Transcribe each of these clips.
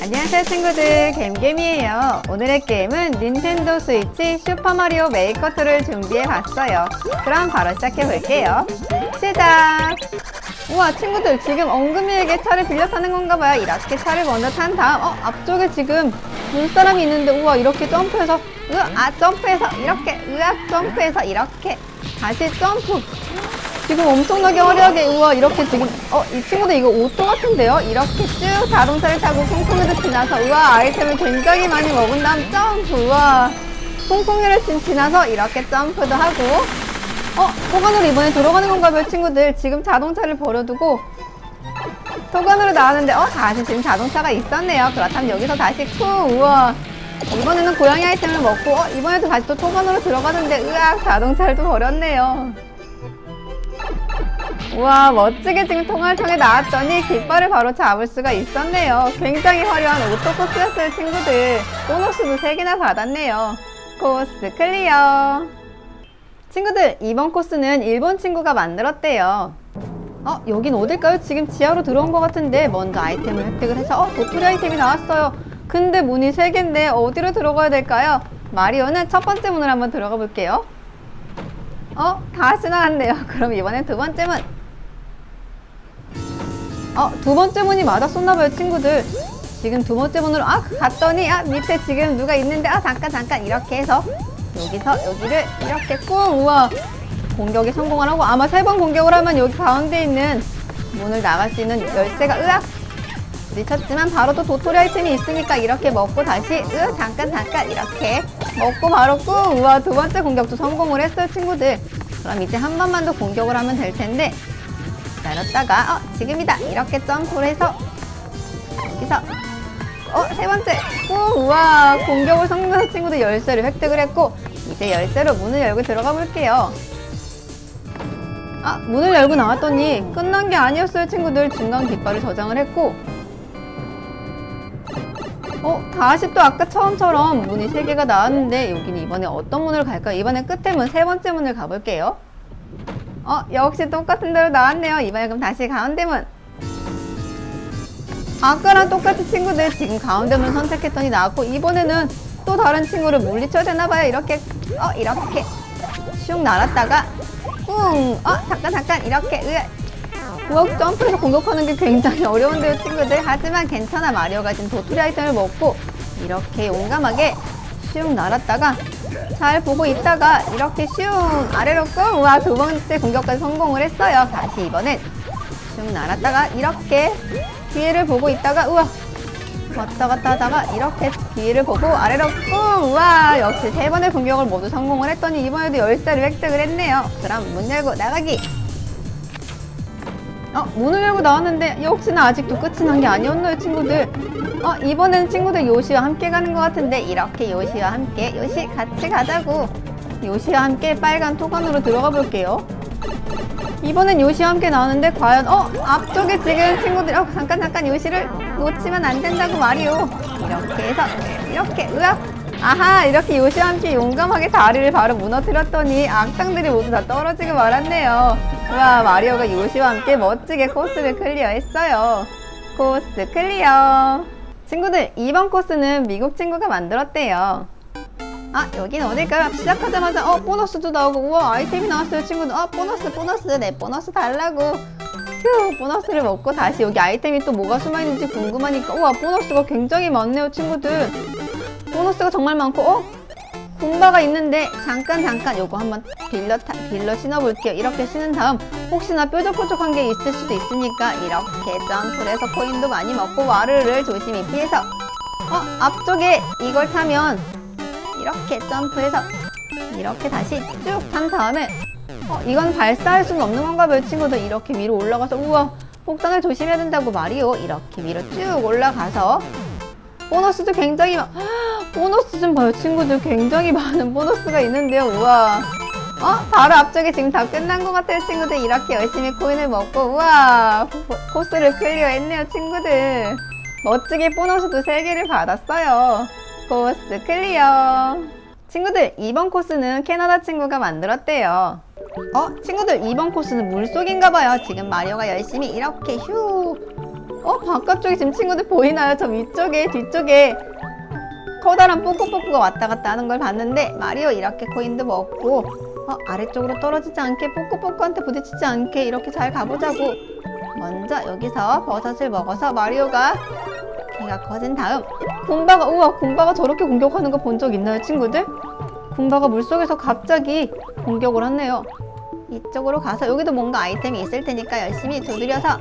안녕하세요 친구들. 겜겜이에요. 오늘의 게임은 닌텐도 스위치 슈퍼마리오 메이커 2를 준비해 봤어요. 그럼 바로 시작해 볼게요. 시작! 우와 친구들 지금 엉금이에게 차를 빌려 타는 건가 봐요. 이렇게 차를 먼저 탄 다음 어 앞쪽에 지금 눈사람이 있는데 우와 이렇게 점프해서 으아 점프해서 이렇게 으악 점프해서 이렇게. 다시 점프 지금 엄청나게 화려하게 우와 이렇게 지금 어 이 친구들 이거 오토 같은데요? 이렇게 쭉 자동차를 타고 콩콩이도 지나서 우와 아이템을 굉장히 많이 먹은 다음 점프 우와. 콩콩이를 지- 지나서 이렇게 점프도 하고. 어 토관으로 이번에 들어가는 건가 봐요 친구들? 지금 자동차를 버려두고 토관으로 나왔는데 어 다시 지금 자동차가 있었네요. 그렇다면 여기서 다시 쿵 우와. 이번에는 고양이 아이템을 먹고 어 이번에도 다시 또 토관으로 들어가는데 으악 자동차를 또 버렸네요 우와 멋지게 지금 통화를 통해 나왔더니 깃발을 바로 잡을 수가 있었네요 굉장히 화려한 오토코스였어요 친구들 보너스도 3개나 받았네요 코스 클리어 친구들 이번 코스는 일본 친구가 만들었대요 어 여긴 어딜까요? 지금 지하로 들어온 것 같은데 먼저 아이템을 획득을 해서 어 도토리 아이템이 나왔어요 근데 문이 3개인데 어디로 들어가야 될까요? 마리오는 첫 번째 문을 한번 들어가 볼게요 어? 다 지나갔네요. 그럼 이번엔 두 번째 문. 어, 두 번째 문이 맞았었나봐요, 친구들. 지금 두 번째 문으로, 아, 갔더니, 아, 밑에 지금 누가 있는데, 아, 잠깐, 잠깐, 이렇게 해서, 여기서 여기를 이렇게 꾹, 우와. 공격에 성공을 하고, 아마 세 번 공격을 하면 여기 가운데 있는 문을 나갈 수 있는 열쇠가, 으악! 부딪혔지만 바로 또 도토리 아이템이 있으니까 이렇게 먹고 다시 으 잠깐 잠깐 이렇게 먹고 바로 꾹 우와 두 번째 공격도 성공을 했어요 친구들 그럼 이제 한 번만 더 공격을 하면 될 텐데 기다렸다가 어 지금이다. 이렇게 점프를 해서. 여기서. 어 세 번째. 꾹 우와. 공격을 성공해서 친구들 열쇠를 획득을 했고 이제 열쇠로 문을 열고 들어가 볼게요. 아 문을 열고 나왔더니 끝난 게 아니었어요 친구들. 중간 깃발을 저장을 했고. 어, 다시 또 아까 처음처럼 문이 세 개가 나왔는데 여기는 이번에 어떤 문으로 갈까요? 이번에 끝에 문, 세 번째 문을 가볼게요. 어, 역시 똑같은 대로 나왔네요. 이번에 그럼 다시 가운데 문. 아까랑 똑같이 친구들 지금 가운데 문 선택했더니 나왔고 이번에는 또 다른 친구를 물리쳐야 되나봐요. 이렇게, 어, 이렇게. 슉 날았다가 꿍, 어, 잠깐, 잠깐, 이렇게, 으. 부엌 점프해서 공격하는 게 굉장히 어려운데요 친구들. 하지만 괜찮아. 마리오가 지금 도토리 아이템을 먹고 이렇게 용감하게 슝 날았다가 잘 보고 있다가 이렇게 슝 아래로 꿍 우와 두 번째 공격까지 성공을 했어요. 다시 이번엔 슝 날았다가 이렇게 뒤에를 보고 있다가 우와 왔다 갔다 하다가 이렇게 뒤를 보고 아래로 꿍 우와 역시 세 번의 공격을 모두 성공을 했더니 이번에도 열쇠를 획득을 했네요. 그럼 문 열고 나가기 어, 문을 열고 나왔는데 역시나 아직도 끝이 난 게 아니었나요, 친구들? 어, 이번엔 친구들 요시와 함께 가는 것 같은데 이렇게 요시와 함께 요시 같이 가자고 요시와 함께 빨간 토관으로 들어가 볼게요. 이번엔 요시와 함께 나오는데 과연 어 앞쪽에 지금 친구들 어 잠깐 잠깐 요시를 놓치면 안 된다고 말이오. 이렇게 해서 이렇게 으악 아하 이렇게 요시와 함께 용감하게 다리를 바로 무너뜨렸더니 악당들이 모두 다 떨어지고 말았네요. 우와 마리오가 요시와 함께 멋지게 코스를 클리어했어요. 코스 클리어. 친구들 이번 코스는 미국 친구가 만들었대요. 아 여긴 어딜까요? 시작하자마자 어 보너스도 나오고 우와 아이템이 나왔어요 친구들 아 보너스 보너스 내 보너스 달라고 휴 보너스를 먹고 다시 여기 아이템이 또 뭐가 숨어있는지 궁금하니까 우와 보너스가 굉장히 많네요 친구들 보너스가 정말 많고 어? 군바가 있는데 잠깐 잠깐 요거 한번 빌려 타, 빌려 신어볼게요. 이렇게 신은 다음 혹시나 뾰족뾰족한 게 있을 수도 있으니까 이렇게 점프를 해서 코인도 많이 먹고 와르르를 조심히 피해서 어? 앞쪽에 이걸 타면 이렇게 점프해서 이렇게 다시 쭉 탄 다음에 어? 이건 발사할 수는 없는 건가 봐요 친구들. 이렇게 위로 올라가서 우와 폭탄을 조심해야 된다고 말이요. 이렇게 위로 쭉 올라가서 보너스도 굉장히 많 보너스 좀 봐요. 친구들 굉장히 많은 보너스가 있는데요. 우와. 어? 바로 앞쪽에 지금 다 끝난 것 같아요 친구들. 이렇게 열심히 코인을 먹고. 우와. 코- 코스를 클리어했네요 친구들. 멋지게 보너스도 3개를 받았어요. 코스 클리어. 친구들 이번 코스는 캐나다 친구가 만들었대요. 어? 친구들 이번 코스는 물속인가 봐요. 지금 마리오가 열심히 이렇게 휴 어 바깥쪽에 지금 친구들 보이나요? 저 위쪽에 뒤쪽에 커다란 뽀꼬뽀꼬가 왔다 갔다 하는 걸 봤는데 마리오 이렇게 코인도 먹고 어, 아래쪽으로 떨어지지 않게 뽀꼬뽀꼬한테 부딪히지 않게 이렇게 잘 가보자고 먼저 여기서 버섯을 먹어서 마리오가 키가 커진 다음 군바가 우와 군바가 저렇게 공격하는 거 본 적 있나요 친구들? 군바가 물속에서 갑자기 공격을 하네요 이쪽으로 가서 여기도 뭔가 아이템이 있을 테니까 열심히 두드려서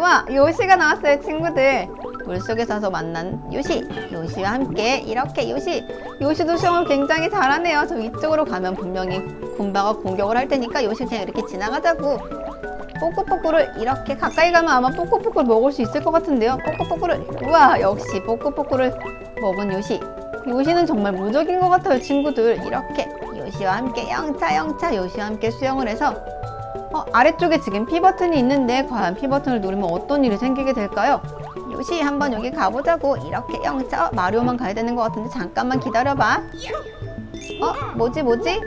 우와 요시가 나왔어요 친구들. 물속에서 만난 요시. 요시와 함께 이렇게 요시. 요시도 수영을 굉장히 잘하네요. 저 위쪽으로 가면 분명히 군바가 공격을 할 테니까 요시 그냥 이렇게 지나가자고. 뽀꼬뽀꼬를 이렇게 가까이 가면 아마 뽀꼬뽀꼬를 먹을 수 있을 것 같은데요. 뽀꼬뽀꼬를. 우와 역시 뽀꼬뽀꼬를 먹은 요시. 요시는 정말 무적인 것 같아요 친구들. 이렇게 요시와 함께 영차 영차 요시와 함께 수영을 해서 어, 아래쪽에 지금 P 버튼이 있는데 과연 P 버튼을 누르면 어떤 일이 생기게 될까요? 요시 한번 여기 가보자고. 이렇게 영차 어, 마리오만 가야 되는 것 같은데 잠깐만 기다려봐. 어 뭐지 뭐지?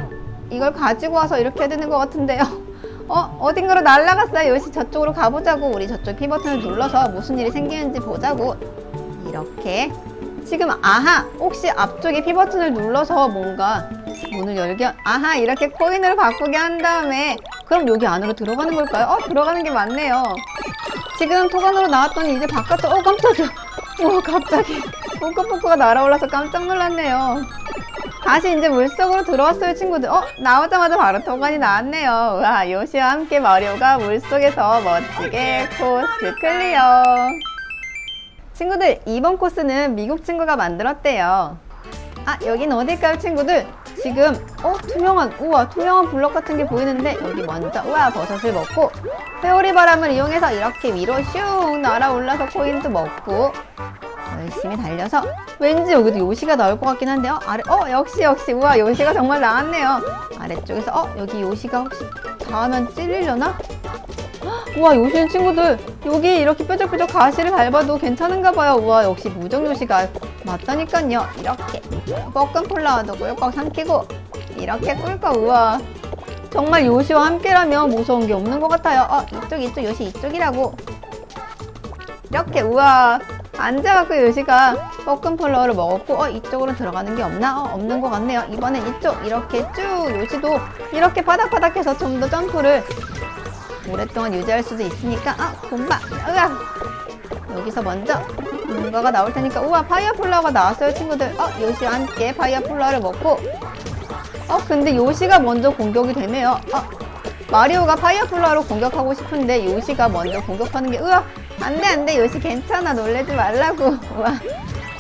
이걸 가지고 와서 이렇게 해야 되는 것 같은데요. 어 어딘가로 날아갔어요. 요시 저쪽으로 가보자고. 우리 저쪽 P 버튼을 눌러서 무슨 일이 생기는지 보자고. 이렇게 지금 아하 혹시 앞쪽에 P 버튼을 눌러서 뭔가 문을 열게 아하 이렇게 코인을 바꾸게 한 다음에 그럼 여기 안으로 들어가는 걸까요? 어 들어가는 게 맞네요. 지금 토관으로 나왔더니 이제 바깥으로 어 깜짝이야 우와 갑자기 뽀꼬뽀꼬가 날아올라서 깜짝 놀랐네요. 다시 이제 물속으로 들어왔어요 친구들. 어 나오자마자 바로 토관이 나왔네요. 와 요시와 함께 마리오가 물속에서 멋지게 코스 클리어 친구들 이번 코스는 미국 친구가 만들었대요. 아 여긴 어딜까요 친구들? 지금 어 투명한 우와 투명한 블럭 같은 게 보이는데 여기 먼저 우와 버섯을 먹고 회오리 바람을 이용해서 이렇게 위로 슝 날아올라서 코인도 먹고 열심히 달려서 왠지 여기도 요시가 나올 것 같긴 한데요. 아래 어 역시 역시 우와 요시가 정말 나왔네요. 아래쪽에서 어 여기 요시가 혹시 닿으면 찔리려나 우와 요시는 친구들 여기 이렇게 뾰족뾰족 가시를 밟아도 괜찮은가 봐요. 우와 역시 무정 요시가 맞다니까요. 이렇게 뻐끔 플라워도 꿀꺽 삼키고 이렇게 꿀꺽 우와. 정말 요시와 함께라면 무서운 게 없는 것 같아요. 어 이쪽 이쪽 요시 이쪽이라고. 이렇게 우와. 앉아갖고 요시가 뻐끔 플라워를 먹었고 어 이쪽으로 들어가는 게 없나? 어 없는 것 같네요. 이번엔 이쪽. 이렇게 쭉 요시도 이렇게 바닥바닥해서 좀 더 점프를 오랫동안 유지할 수도 있으니까 아 곰바 으악. 여기서 먼저 뭔가가 나올 테니까 우와 파이어 플라워가 나왔어요 친구들. 어 요시와 함께 파이어 플라워를 먹고. 어 근데 요시가 먼저 공격이 되네요. 어 마리오가 파이어 플라워로 공격하고 싶은데 요시가 먼저 공격하는 게 으악. 안돼 안돼. 요시 괜찮아. 놀래지 말라고. 우와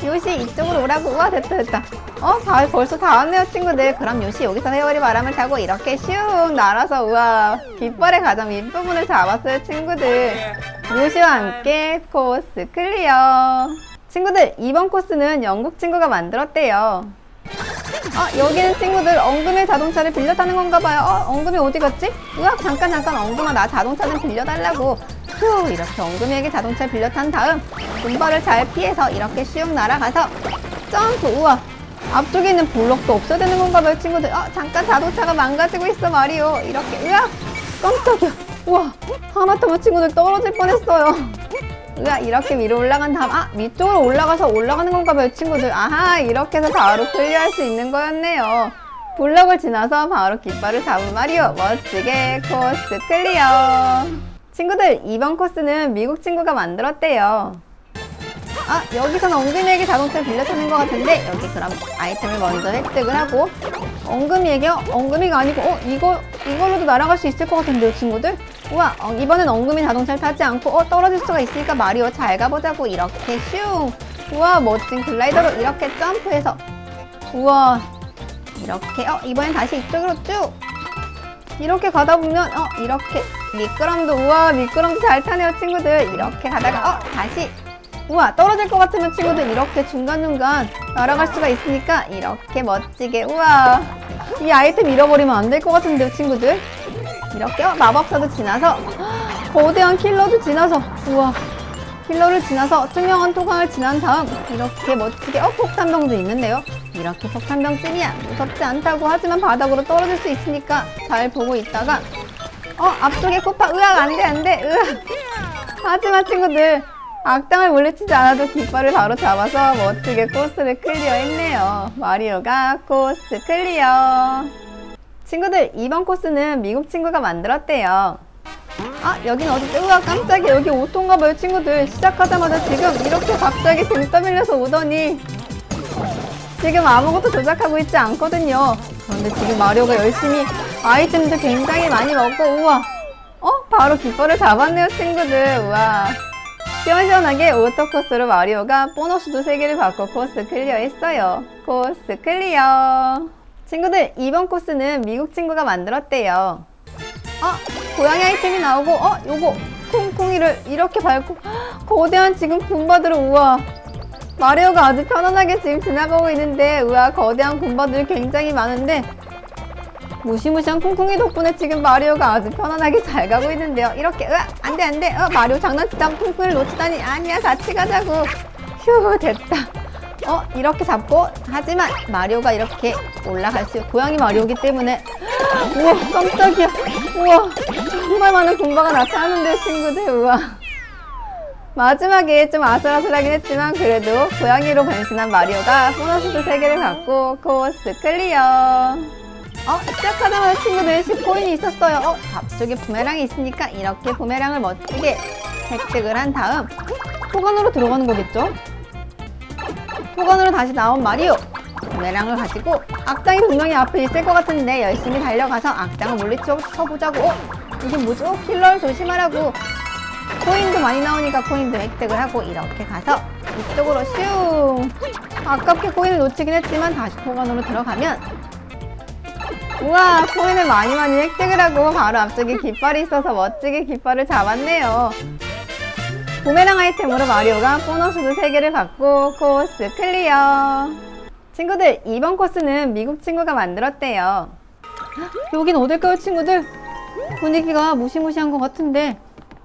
요시 이쪽으로 오라고. 우와 됐다 됐다. 어 다, 벌써 다 왔네요 친구들. 그럼 요시 여기서 회오리 바람을 타고 이렇게 슝 날아서 우와 깃발의 가장 윗부분을 잡았어요 친구들. 요시와 함께 코스 클리어. 친구들 이번 코스는 영국 친구가 만들었대요. 아 여기는 친구들 엉금의 자동차를 빌려 타는 건가 봐요. 어 엉금이 어디 갔지? 으악 잠깐 잠깐 엉금아 나 자동차 좀 빌려 달라고 휴 이렇게 엉금이에게 자동차를 빌려 탄 다음 군발을 잘 피해서 이렇게 슉 날아가서 점프 우와. 앞쪽에 있는 블록도 없어야 되는 건가 봐요 친구들. 어 잠깐 자동차가 망가지고 있어 마리오. 이렇게 으악 깜짝이야. 우와. 하마터면 친구들 떨어질 뻔했어요. 으아 이렇게 위로 올라간 다음 아 위쪽으로 올라가서 올라가는 건가 봐요 친구들. 아하 이렇게 해서 바로 클리어할 수 있는 거였네요. 블럭을 지나서 바로 깃발을 잡은 마리오. 멋지게 코스 클리어 친구들 이번 코스는 미국 친구가 만들었대요. 아 여기서는 엉금이에게 자동차를 빌려 타는 것 같은데 여기 그럼 아이템을 먼저 획득을 하고 엉금이에게 어, 엉금이가 아니고 어 이거 이걸로도 날아갈 수 있을 것 같은데요 친구들? 우와 어, 이번엔 엉금이 자동차를 타지 않고 어 떨어질 수가 있으니까 마리오 잘 가보자고 이렇게 슝 우와 멋진 글라이더로 이렇게 점프해서. 우와 이렇게 어 이번엔 다시 이쪽으로 쭉! 이렇게 가다 보면 어 이렇게 미끄럼도 우와 미끄럼도 잘 타네요 친구들. 이렇게 가다가 어 다시. 우와 떨어질 것 같으면 친구들 이렇게 중간중간 날아갈 수가 있으니까 이렇게 멋지게 우와. 이 아이템 잃어버리면 안 될 것 같은데요 친구들. 이렇게 어, 마법사도 지나서 거대한 킬러도 지나서 우와. 킬러를 지나서 투명한 토강을 지난 다음 이렇게 멋지게 어 폭탄병도 있는데요. 이렇게 폭탄병쯤이야 무섭지 않다고 하지만 바닥으로 떨어질 수 있으니까 잘 보고 있다가 어 앞쪽에 코파 으악 안돼 안돼 으악 하지만 친구들 악당을 물리치지 않아도 깃발을 바로 잡아서 멋지게 코스를 클리어했네요. 마리오가 코스 클리어. 친구들, 이번 코스는 미국 친구가 만들었대요. 아, 여긴 어디지? 우와, 깜짝이야. 여기 오토인가 봐요, 친구들. 시작하자마자 지금 이렇게 갑자기 등 떠밀려서 오더니 지금 아무것도 조작하고 있지 않거든요. 그런데 지금 마리오가 열심히 아이템도 굉장히 많이 먹고, 우와. 어? 바로 깃발을 잡았네요, 친구들. 우와. 시원시원하게 오토 코스로 마리오가 보너스도 3개를 받고 코스 클리어 했어요. 코스 클리어. 친구들, 이번 코스는 미국 친구가 만들었대요. 아, 고양이 아이템이 나오고, 어, 요거, 콩콩이를 이렇게 밟고, 헉, 거대한 지금 군바들을, 우와. 마리오가 아주 편안하게 지금 지나가고 있는데, 우와, 거대한 군바들이 굉장히 많은데, 무시무시한 콩콩이 덕분에 지금 마리오가 아주 편안하게 잘 가고 있는데요. 이렇게, 으아, 안 돼, 안 돼. 어, 마리오 장난치다 콩콩이를 놓치다니. 아니야, 같이 가자고. 휴, 됐다. 어, 이렇게 잡고, 하지만 마리오가 이렇게 올라갈 수, 고양이 마리오기 때문에, 우와, 깜짝이야. 우와, 정말 많은 군바가 나타나는데, 친구들, 우와. 마지막에 좀 아슬아슬하긴 했지만, 그래도 고양이로 변신한 마리오가 보너스도 3개를 갖고 코스 클리어. 어, 시작하자마자 친구들 10코인이 있었어요. 어, 앞쪽에 부메랑이 있으니까 이렇게 부메랑을 멋지게 획득을 한 다음 토건으로 들어가는 거겠죠? 토건으로 다시 나온 마리오. 부메랑을 가지고 악당이 분명히 앞에 있을 것 같은데 열심히 달려가서 악당을 물리쳐 보자고. 어, 이게? 어, 킬러를 조심하라고. 코인도 많이 나오니까 코인도 획득을 하고 이렇게 가서 이쪽으로 슝. 아깝게 코인을 놓치긴 했지만 다시 토건으로 들어가면 우와 코인을 많이 많이 획득을 하고 바로 앞쪽에 깃발이 있어서 멋지게 깃발을 잡았네요 부메랑 아이템으로 마리오가 보너스도 3개를 받고 코스 클리어 친구들 이번 코스는 미국 친구가 만들었대요 헉, 여긴 어딜까요 친구들? 분위기가 무시무시한 것 같은데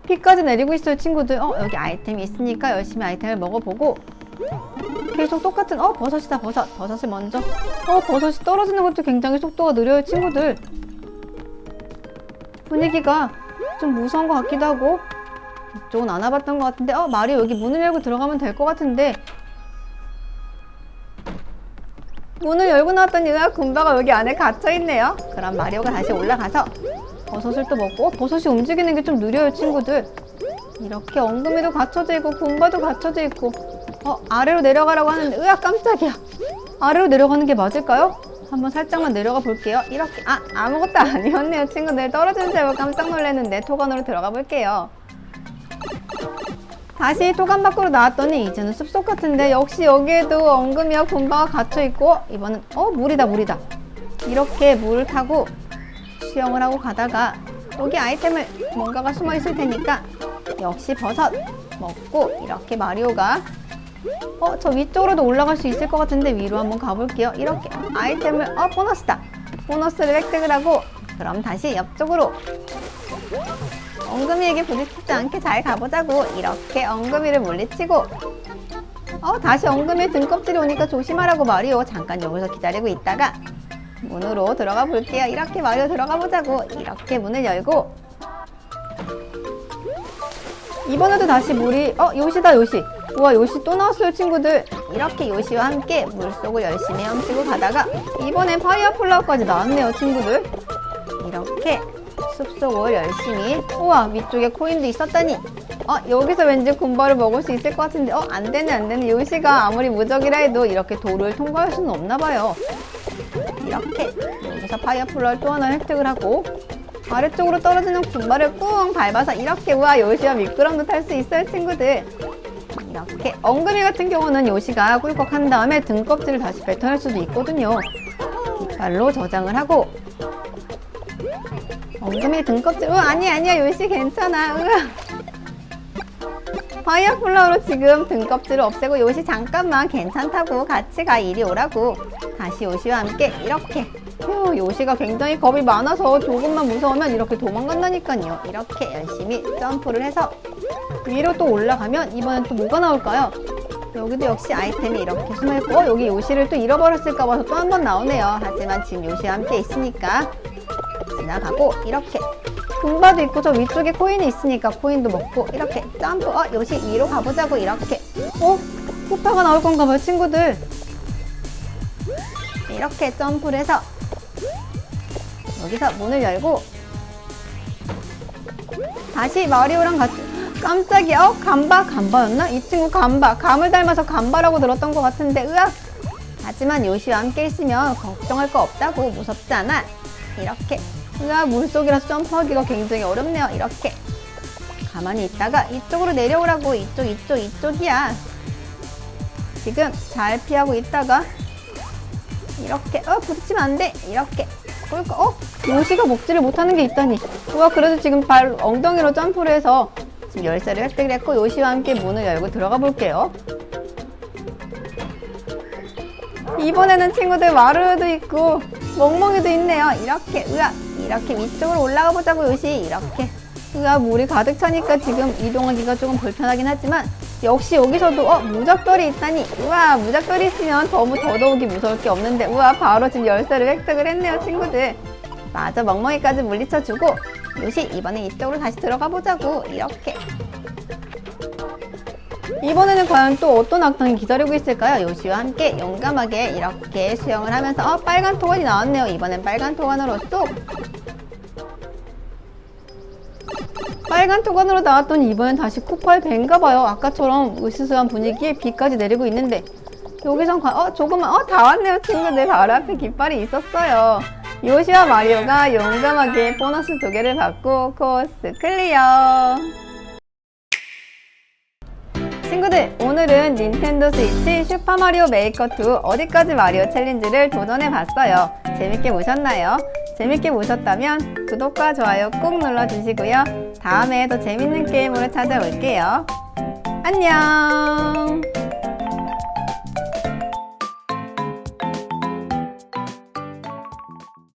비까지 내리고 있어요 친구들. 어 여기 아이템이 있으니까 열심히 아이템을 먹어보고. 계속 똑같은 어 버섯이다 버섯. 버섯을 먼저. 어 버섯이 떨어지는 것도 굉장히 속도가 느려요 친구들. 분위기가 좀 무서운 것 같기도 하고. 이쪽은 안 와봤던 것 같은데. 어 마리 여기 문을 열고 들어가면 될 것 같은데. 문을 열고 나왔더니 군바가 여기 안에 갇혀있네요. 그럼 마리오가 다시 올라가서 버섯을 또 먹고 어, 버섯이 움직이는 게 좀 느려요 친구들. 이렇게 엉금이도 갇혀져 있고 군바도 갇혀져 있고. 어 아래로 내려가라고 하는데 으아 깜짝이야. 아래로 내려가는 게 맞을까요? 한번 살짝만 내려가 볼게요. 이렇게 아 아무것도 아니었네요 친구들. 떨어지는 줄 알고 깜짝 놀랐는데 토건으로 들어가 볼게요. 다시 토간 밖으로 나왔더니 이제는 숲속 같은데 역시 여기에도 엉금이와 군바가 갇혀 있고 이번엔 어 물이다 물이다. 이렇게 물을 타고 수영을 하고 가다가 여기 아이템을 뭔가가 숨어 있을 테니까 역시 버섯 먹고 이렇게 마리오가 어, 저 위쪽으로도 올라갈 수 있을 것 같은데 위로 한번 가볼게요. 이렇게 아이템을 어, 보너스다. 보너스를 획득을 하고 그럼 다시 옆쪽으로 엉금이에게 부딪히지 않게 잘 가보자고 이렇게 엉금이를 물리치고 어, 다시 엉금이 등껍질이 오니까 조심하라고 마리오 잠깐 여기서 기다리고 있다가 문으로 들어가 볼게요. 이렇게 마리오 들어가 보자고. 이렇게 문을 열고. 이번에도 다시 물이 어 요시다 요시. 우와 요시 또 나왔어요 친구들. 이렇게 요시와 함께 물속을 열심히 헤엄치고 가다가 이번엔 파이어 플라워까지 나왔네요 친구들. 이렇게 숲속을 열심히 우와 위쪽에 코인도 있었다니. 어 여기서 왠지 군바를 먹을 수 있을 것 같은데. 어 안되네 안되네. 요시가 아무리 무적이라 해도 이렇게 돌을 통과할 수는 없나 봐요 이렇게. 여기서 파이어 플라워를 또 하나 획득을 하고 아래쪽으로 떨어지는 군바를 꾹 밟아서 이렇게 우와 요시와 미끄럼도 탈 수 있어요 친구들. 이렇게. 엉금이 같은 경우는 요시가 꿀꺽 한 다음에 등껍질을 다시 뱉어낼 수도 있거든요. 깃발로 저장을 하고. 엉금이 등껍질. 으 아니 아니야 요시 괜찮아. 으 파이어 플라워로 지금 등껍질을 없애고 요시 잠깐만 괜찮다고 같이 가 이리 오라고. 다시 요시와 함께 이렇게. 휴, 요시가 굉장히 겁이 많아서 조금만 무서우면 이렇게 도망간다니까요. 이렇게 열심히 점프를 해서 위로 또 올라가면 이번엔 또 뭐가 나올까요? 여기도 역시 아이템이 이렇게 숨어있고 어, 여기 요시를 또 잃어버렸을까 봐서 또 한 번 나오네요. 하지만 지금 요시와 함께 있으니까 지나가고 이렇게 금바도 있고 저 위쪽에 코인이 있으니까 코인도 먹고 이렇게 점프 어 요시 위로 가보자고 이렇게 어? 쿠파가 나올 건가 봐요 친구들 이렇게 점프를 해서 여기서 문을 열고 다시 마리오랑 같이 깜짝이야 어? 감바? 감바였나? 이 친구 감바 감을 닮아서 감바라고 들었던 것 같은데 으악 하지만 요시와 함께 있으면 걱정할 거 없다고 무섭지 않아 이렇게 으악 물속이라서 점프하기가 굉장히 어렵네요. 이렇게 가만히 있다가 이쪽으로 내려오라고. 이쪽 이쪽 이쪽이야. 지금 잘 피하고 있다가 이렇게 어 부딪히면 안 돼. 이렇게. 그러니까 어? 요시가 먹지를 못하는 게 있다니. 우와 그래도 지금 발 엉덩이로 점프를 해서 지금 열쇠를 획득을 했고 요시와 함께 문을 열고 들어가 볼게요. 이번에는 친구들 마루도 있고 멍멍이도 있네요. 이렇게. 으아 이렇게 위쪽으로 올라가 보자고 요시. 이렇게. 으아 물이 가득 차니까 지금 이동하기가 조금 불편하긴 하지만 역시 여기서도 어 무적돌이 있다니. 우와 무적돌이 있으면 너무 더더욱이 무서울 게 없는데. 우와 바로 지금 열쇠를 획득을 했네요 친구들. 마저 멍멍이까지 물리쳐주고 요시 이번에 이쪽으로 다시 들어가 보자고. 이렇게. 이번에는 과연 또 어떤 악당이 기다리고 있을까요? 요시와 함께 용감하게 이렇게 수영을 하면서 어 빨간 토관이 나왔네요. 이번엔 빨간 토관으로 쏙 빨간 토관으로 나왔더니 이번엔 다시 코파의 밴가 봐요. 아까처럼 으스스한 분위기에 비까지 내리고 있는데 여기선 과, 어 조금만 어 다 왔네요 친구들 바로 앞에 깃발이 있었어요. 요시와 마리오가 용감하게 보너스 두 개를 받고 코스 클리어. 친구들 오늘은 닌텐도 스위치 슈퍼마리오 메이커 2 어디까지 마리오 챌린지를 도전해 봤어요. 재밌게 보셨나요? 재밌게 보셨다면 구독과 좋아요 꼭 눌러주시고요. 다음에 더 재밌는 게임으로 찾아올게요. 안녕!